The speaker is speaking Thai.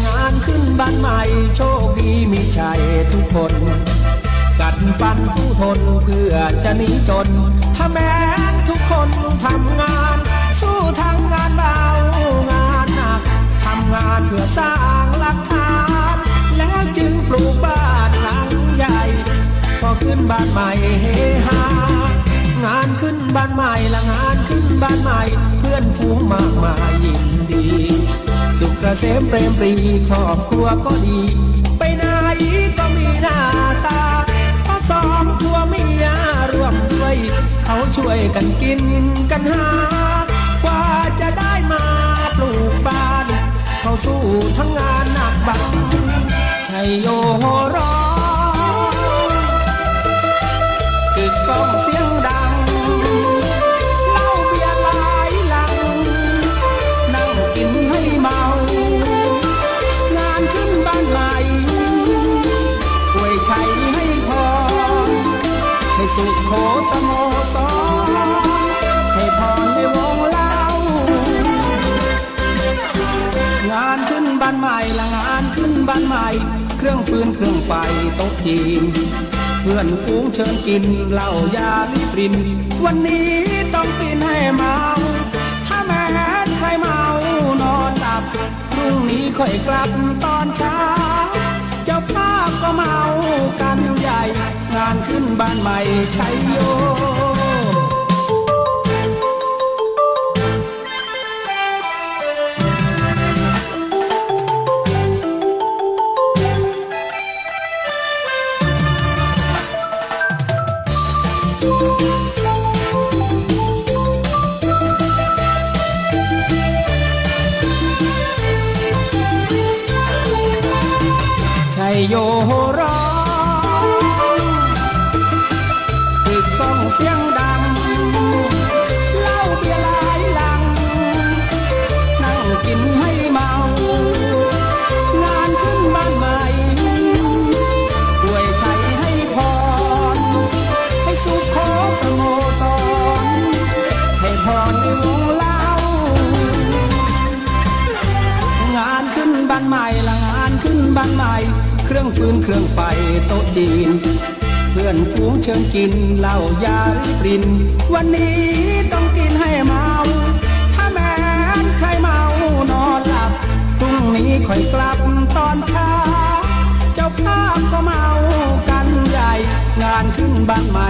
างานขึ้นบ้านใหม่ โชคดีมีชัยทุกคน กัดฟันสู้ทนเพื่อจะหนีจน ถ้าแม้ทุกคนทำงาน สู้ทั้งงานเบางานหนักทำงานเพื่อสร้างหลักฐาน แล้วจึงปลูกบ้านหลังใหญ่ พอขึ้นบ้านใหม่เฮฮางานขึ้นบ้านใหม่ละงานขึ้นบ้านใหม่ เพื่อนฝูงมา ษมเปรมปรีครอบครัวก็ดี ไปไหนก็มีหน้าตาเพราะสองตัวเมียร่วมด้วย เขาช่วยกันกินกันหา กว่าจะได้มาปลูกบ้าน เขาสู้ทั้งงานหนักบังชัยโยโหรอ ให้สุขโขสโมสรให้พรในวงเล่างานขึ้นบ้านใหม่ละงานขึ้นบ้านใหม่ เครื่องฟืนเครื่องไฟโต๊ะจีนเพื่อนฝูงเชิญกินเหล้ายาลิบริน วันนี้ต้องกินให้เมา ถ้าแม้ใครเมานอนหลับพรุ่งนี้ค่อยกลับ บ้านใหม่ชัยโยชัยโยโหร้อ สียงดังเล้าเบียร์หลายลัง นั่งกินให้เมา งานขึ้นบ้านใหม่อวยใชัยให้พร ให้สุขโขสโมสร ให้พรในวงเล่า งานขึ้นบ้านใหม่ละงานขึ้นบ้านใหม่ เครื่องฟืนเครื่องไฟโต๊ะจีน เพื่อนฝูงเชิญกินเหล้ายาหรือปริน วันนี้ต้องกินให้เมา ถ้าแม้นใครเมานอนหลับพรุ่งนี้ค่อยกลับตอนเช้า เจ้าภาพก็เมากันใหญ่ งานขึ้นบ้านใหม่